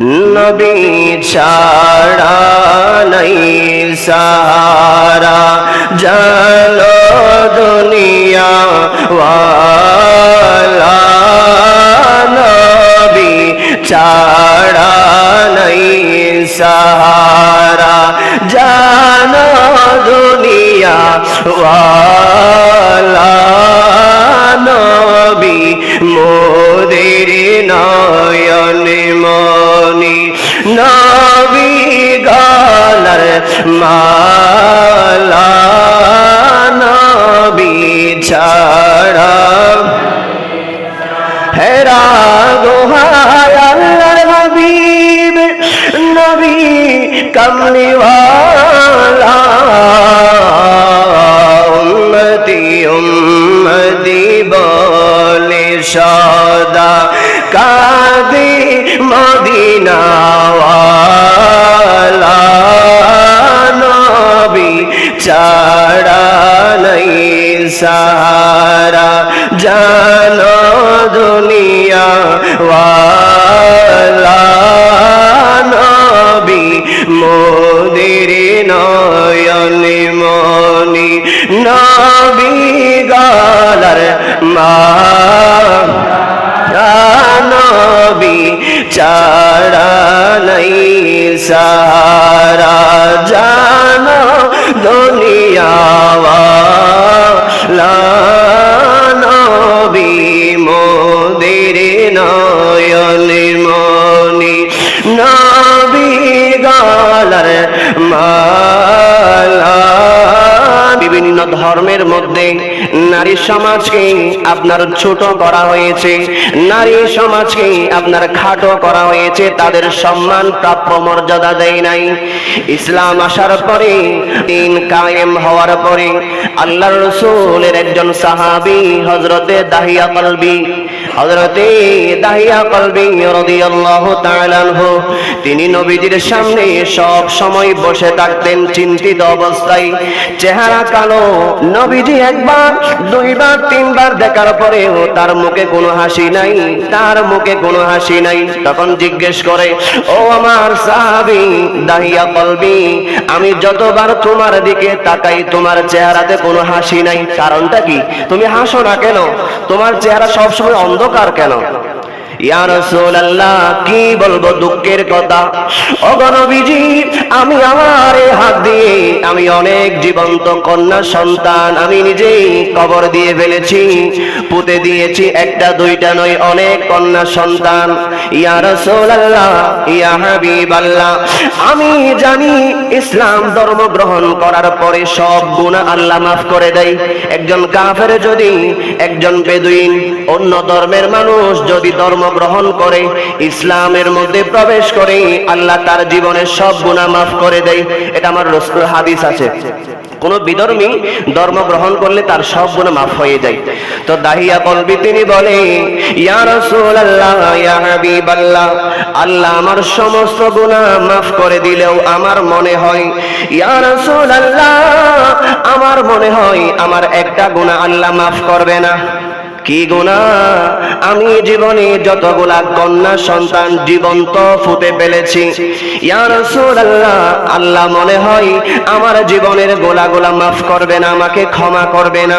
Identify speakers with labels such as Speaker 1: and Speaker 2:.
Speaker 1: নবী ছাড়া নাই সাহারা জানো দুনিয়া ওয়ালা নবী ছাড়া নাই সাহারা জানো দুনিয়া ওয়ালা মদিনাওয়ালা নবী ছাড়া নাই সাহারা জানো দুনিয়া নবী চারা নাই সারা জানো ধর্মের মধ্যে নারী সমাজকে আপনার ছোট করা হয়েছে, নারী সমাজকে আপনার খাটো করা হয়েছে, তাদের সম্মান, প্রাপ্য মর্যাদা দেয় নাই। ইসলাম আসার পরে, দিন কায়েম হওয়ার পরে আল্লাহ রসুলের একজন সাহাবি হজরতে দাহিয়া কলবি হজরতে দাহিয়া কলবি রাদিয়াল্লাহু তাআলা আনহু, তিনি নবীজির সামনে সব সময় বসে থাকতেন চিন্তিত অবস্থায়। চেহারা কালো, নবীজি একবার, দুইবার, তিনবার দেখার পরেও তার মুখে কোনো হাসি নাই, তার মুখে কোনো হাসি নাই। তখন জিজ্ঞেস করে, ও আমার সাহাবি দাহিয়া কলবি, আমি যতবার তোমার দিকে তাকাই, তোমার চেহারাতে কোনো হাসি নাই। কারণটা কি? তুমি হাসো না কেন? তোমার চেহারা সবসময় অন্ধকার কেন? কি বলব দুঃখের কথা? অগণবিজি আমি আমার হাত দিয়ে, আমি অনেক জীবন্ত কন্যা সন্তান, আমি নিজেই কবর দিয়ে ফেলেছি, পুঁতে দিয়েছি একটা, দুইটা নয়, অনেক কন্যা সন্তান। ইয়া রাসূলুল্লাহ, ইয়া হাবিবাল্লাহ, আমি জানি ইসলাম ধর্ম গ্রহণ করার পরে সব গুনাহ আল্লাহ মাফ করে দেয়। একজন কাফের যদি একজন বেদুইন, অন্য ধর্মের মানুষ যদি ধর্ম গ্রহণ করে, ইসলামের মধ্যে প্রবেশ করে আল্লাহ তার জীবনের সব গুনাহ মাফ করে দেয়। এটা আমার রসুল হাদিস আছে। কোন বিধর্মী ধর্ম গ্রহণ করলে তার সব গুণ মাফ হয়ে যায়। তো দাহিয়া বলবি তিনি বলে আল্লাহ আমার সমস্ত গুনাহ মাফ করে দিলেও আমার মনে হয় আমার মনে হয় আমার একটা গুনাহ আল্লাহ মাফ করবে না। কি গুণা আমি জীবনে যতগুলা কন্যা সন্তান জীবন্ত ফুটে ইয়া আল্লাহ মনে হয় আমার জীবনের গোলা গোলা মাফ করবে না, আমাকে ক্ষমা করবে না।